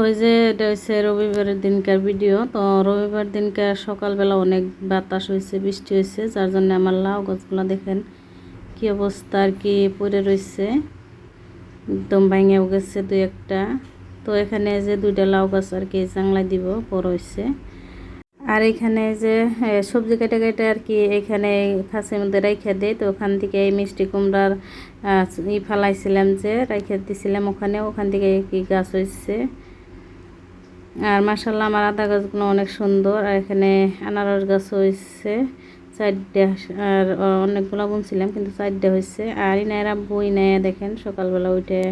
ওই যে এটা হচ্ছে রবিবারের দিনকার ভিডিও তো রবিবার দিনকার সকালবেলা অনেক বাতাস হয়েছে বৃষ্টি হয়েছে যার জন্য আমার লাউ গাছগুলো দেখেন কি অবস্থা আর কি পড়ে রয়েছে একদম ভেঙেও গেছে দুই একটা। তো এখানে যে দুইটা লাউ গাছ আর কি চাংলাই দিব, বড় হয়েছে আর এখানে যে সবজি কেটে কেটে আর কি এখানে খাসের মধ্যে রেখে দেয় তো ওখান থেকে এই মিষ্টি কুমড়ার ই ফালাইছিলাম যে রেখে দিছিলাম ওখানে, ওখান থেকে কি গাছ হয়েছে আর মাসাল্লাহ আমার আদা গাছগুলো অনেক সুন্দর, আর এখানে আনারস গাছ হয়েছে চারটে, আর অনেকগুলো বুনছিলাম, কিন্তু চারটে হয়েছে আর ইনায়রা বই নেয় দেখেন, সকালবেলা উঠে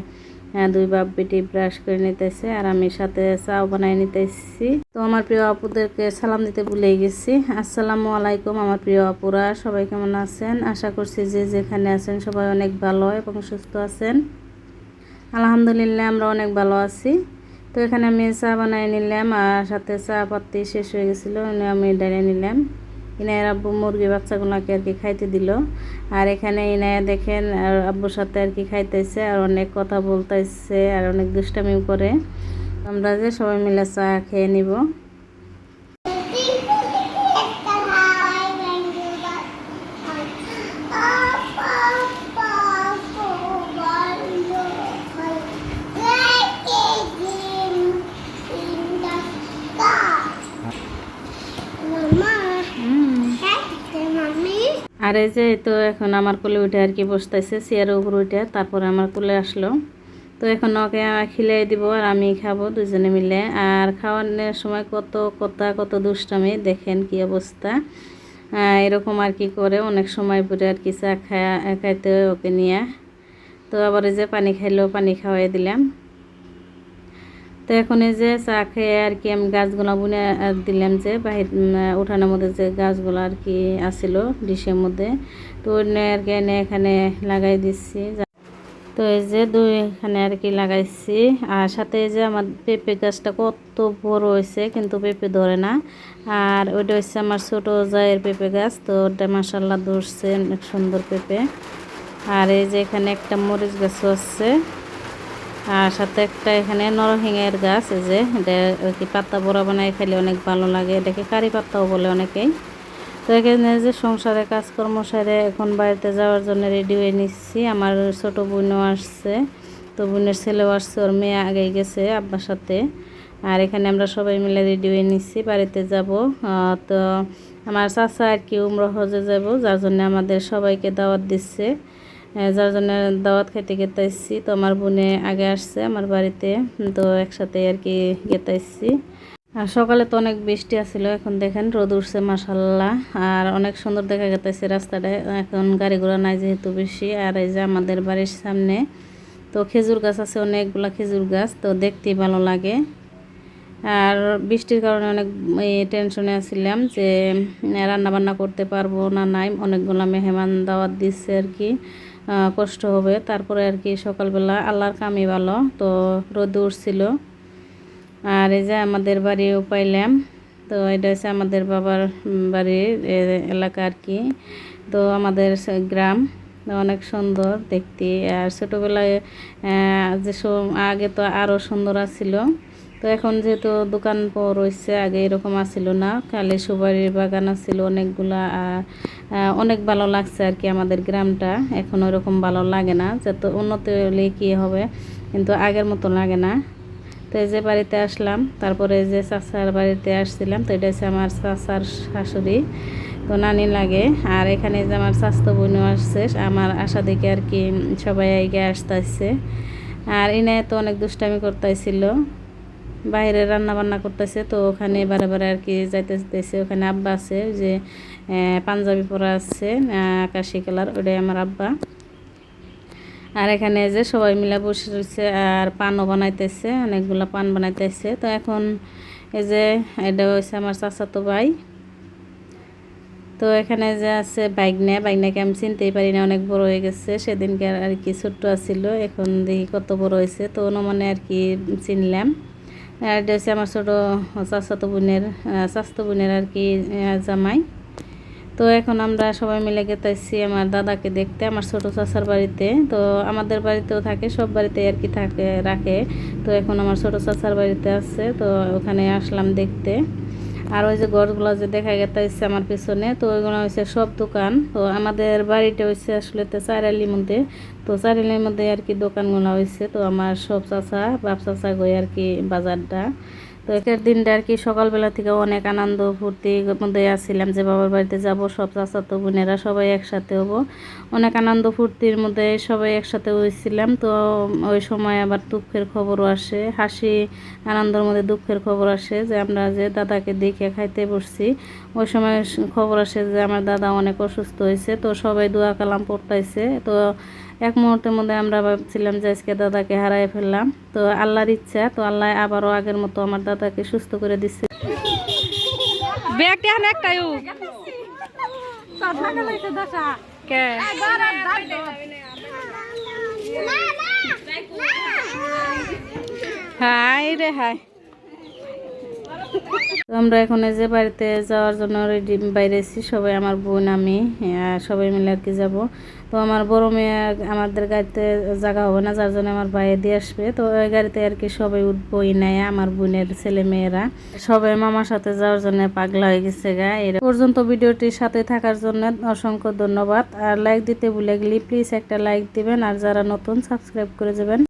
দুই বাপ বেটি ব্রাশ করে নিতেছে, আর আমি সাথে চাও বানাই নিতেছি। তো আমার প্রিয় আপুদেরকে সালাম দিতে ভুলে গেছি। আসসালামু আলাইকুম আমার প্রিয় আপুরা, সবাই কেমন আছেন? আশা করছি যে যেখানে আছেন সবাই অনেক ভালো এবং সুস্থ আছেন। আলহামদুলিল্লাহ, আমরা অনেক ভালো আছি। তো এখানে আমি চা বানাই নিলাম আর সাথে চা পাতি শেষ হয়ে গেছিল আমি ডাইনে নিলাম। ইনায়ের আব্বু মুরগি বাচ্চাগুলোকে আর কি খাইতে দিল। আর এখানে ইনায়া দেখেন, আর আব্বুর সাথে আর কি খাইতেছে, আর অনেক কথা বলতেছে, আর অনেক দুষ্টামিও করে। আমরা যে সবাই মিলে চা খেয়ে নিব। আর এই যে তো এখন আমার কোলে উঠে আর কি বসতেছে, চেয়ারের উপর উঠে তারপরে আমার কোলে আসলো। তো এখন ওকে খিলাই দিব আর আমি খাব দুজনে মিলে। আর খাওয়ানোর সময় কত কথা, কত দুষ্টামি, দেখেন কি অবস্থা। এরকম আর কি করে অনেক সময় পরে আর কি চা খায়া, খাইতে ওকে নিয়ে। তো আবার যে পানি খাইলেও পানি খাওয়াই দিলাম। তো এখন এই যে চা খেয়ে আর কি আমি গাছগুলো বুনে দিলাম যে বাহির উঠানের মধ্যে যে গাছগুলো আর কি আসিল ডিশের মধ্যে। তো ওনে আর কি এনে এখানে লাগাই দিচ্ছি। তো এই যে দুই এখানে আর কি লাগাইছি। আর সাথে এই যে আমার পেঁপে গাছটা কত বড় হয়েছে, কিন্তু পেঁপে ধরে না। আর ওইটা হচ্ছে আমার ছোটো জায়ের পেঁপে গাছ, তো ওটা মাসাল্লাহ ধরছে অনেক সুন্দর পেঁপে। আর এই যে এখানে একটা মরিচ গাছও আছে। আর সাথে একটা এখানে নরসিংহের গাছ, এই যে এটা কি পাতা বড়া বানাই খেলে অনেক ভালো লাগে। এটাকে কারি পাতাও বলে অনেকেই। তো এখানে যে সংসারে কাজকর্ম সারে এখন বাড়িতে যাওয়ার জন্য রেডি হয়ে নিচ্ছি। আমার ছোট বোনও আসছে, তো বোনের ছেলেও আসছে, ওর মেয়ে আগেই গেছে আব্বার সাথে। আর এখানে আমরা সবাই মিলে রেডি হয়ে নিচ্ছি, বাড়িতে যাব। তো আমার চাচা আর কি উমর হজে যাব, যার জন্য আমাদের সবাইকে দাওয়াত দিচ্ছে। যার জন্য দাওয়াত খেতে আসছি তো আমার বোনে আগে আসছে আমার বাড়িতে, তো একসাথে আর কি গেতে আসছি আর সকালে তো অনেক বৃষ্টি আসছিল এখন দেখেন রোদ উঠছে মাসাল্লাহ আর অনেক সুন্দর দেখা গেতেছে রাস্তাটা এখন গাড়ি ঘোড়া নাই যেহেতু বেশি। আর এই যে আমাদের বাড়ির সামনে, তো খেজুর গাছ আছে, অনেকগুলা খেজুর গাছ, তো দেখতেই ভালো লাগে। আর বৃষ্টির কারণে অনেক টেনশনে আছিলাম যে রান্না বান্না করতে পারব না, নাই। অনেকগুলা মেহমান দাওয়াত দিচ্ছে আর কি। কষ্ট হবে। তারপরে আর কি সকালবেলা আল্লাহর কামি ভালো, তো রোদ উঠছিল। আর এই যে আমাদের বাড়িও পাইলাম, তো এটা হচ্ছে আমাদের বাবার বাড়ির এলাকা আর কি। তো আমাদের গ্রাম অনেক সুন্দর দেখতে। আর ছোটোবেলায় যে আগে তো আরও সুন্দর আছিল। তো এখন যেহেতু দোকান রয়েছে আগে এরকম আসছিল না। খালি সুপারির বাগান আছিল অনেকগুলা অনেক ভালো লাগছে আর কি আমাদের গ্রামটা। এখন ওরকম ভালো লাগে না যত উন্নতি হলে কী হবে, কিন্তু আগের মতো লাগে না। তো এই যে বাড়িতে আসলাম, তারপরে যে চাচার বাড়িতে আসছিলাম, তো এটা হচ্ছে আমার চাচার শাশুড়ি। তো নানি লাগে, আর এখানে যে আমার স্বাস্থ্য বোনও আসছে, আমার আশা দেখে আর কি সবাই এগিয়ে আসতে আসছে আর ইনে তো অনেক দুষ্টামি করতেছিল বাইরে রান্না বান্না করতেছে, তো ওখানে বারে বারে আর কি যাইতে যাইতেছে, ওখানে আব্বা আছে যে পাঞ্জাবি পরা আছে আকাশি কালার ওটাই আমার আব্বা। আর এখানে যে সবাই মিলে বসে রয়েছে আর পানও বানাইতেছে, অনেকগুলো পান বানাইতেছে। তো এখন এই যে, এটা হচ্ছে আমার চাচাতো ভাই। তো এখানে যে আছে বাইকনা বাইকনাকে আমি চিনতেই পারি না, অনেক বড় হয়ে গেছে। সেদিনকে আর কি ছোট্ট আছিল, এখন দেখি কত বড় হয়েছে, তো অনুমানে আর কি চিনলাম। আর এটা হচ্ছে আমার ছোটো স্বাস্থ্য বোনের স্বাস্থ্য বোনের আর কি জামাই। তো এখন আমরা সবাই মিলে গেতেছি আমার দাদাকে দেখতে, আমার ছোট চাচার বাড়িতে। তো আমাদের বাড়িতেও থাকে, সব বাড়িতে আর কি থাকে, রাখে। তো এখন আমার ছোট চাচার বাড়িতে আছে, তো ওখানে আসলাম দেখতে। আর ওই যে ঘরগুলো যে দেখা গেতে হচ্ছে আমার পিছনে, তো ওইগুলো হচ্ছে সব দোকান। তো আমাদের বাড়িটা হচ্ছে আসলে তো চারালির মধ্যে। তো চারালির মধ্যে আর কি দোকানগুলো হয়েছে তো আমার সব চাচা, বাপ চাচা গই আর কি বাজারটা। তো একের দিনটা আর কি সকালবেলা থেকে অনেক আনন্দ ফুর্তির মধ্যে আসছিলাম যে বাবার বাড়িতে যাব, সব চাচাতো বোনেরা সবাই একসাথে হব। অনেক আনন্দ ফুর্তির মধ্যে সবাই একসাথে হয়েছিলাম। তো ওই সময় আবার দুঃখের খবরও আসে, হাসি, আনন্দের মধ্যে দুঃখের খবর আসে যে আমরা যে দাদাকে দেখে খাইতে বসছি, ওই সময় খবর আসে যে আমার দাদা অনেক অসুস্থ হয়েছে, তো সবাই দোয়া কালাম পড়তাইছে। তো এক মুহূর্তের মধ্যে আমরা ভাবছিলাম যে আজকে দাদাকে হারাই ফেললাম। তো আল্লাহর ইচ্ছা তো আল্লাহ আবারও আগের মতো আমার দাদাকে সুস্থ করে দিচ্ছে ব্যাগটা একটাই হাই রে হাই তো আমরা এখন যে বাড়িতে যাওয়ার জন্য রেডি বাইরেছি সবাই আমার বোন, আমি সবাই মিলে আর কি যাব। তো আমার বড় মেয়ে আমাদের গাড়িতে জায়গা হবে না, যার জন্য আমার বাইরে দিয়ে আসবে। তো ওই গাড়িতে আর কি সবাই উঠবো নেয় আমার বোনের ছেলে মেয়েরা। সবাই মামার সাথে যাওয়ার জন্য পাগলা হয়ে গেছে গা। এর পর্যন্ত ভিডিওটির সাথে থাকার জন্য অসংখ্য ধন্যবাদ। আর লাইক দিতে ভুলে গেলে প্লিজ একটা লাইক দিবেন, আর যারা নতুন সাবস্ক্রাইব করে যাবেন।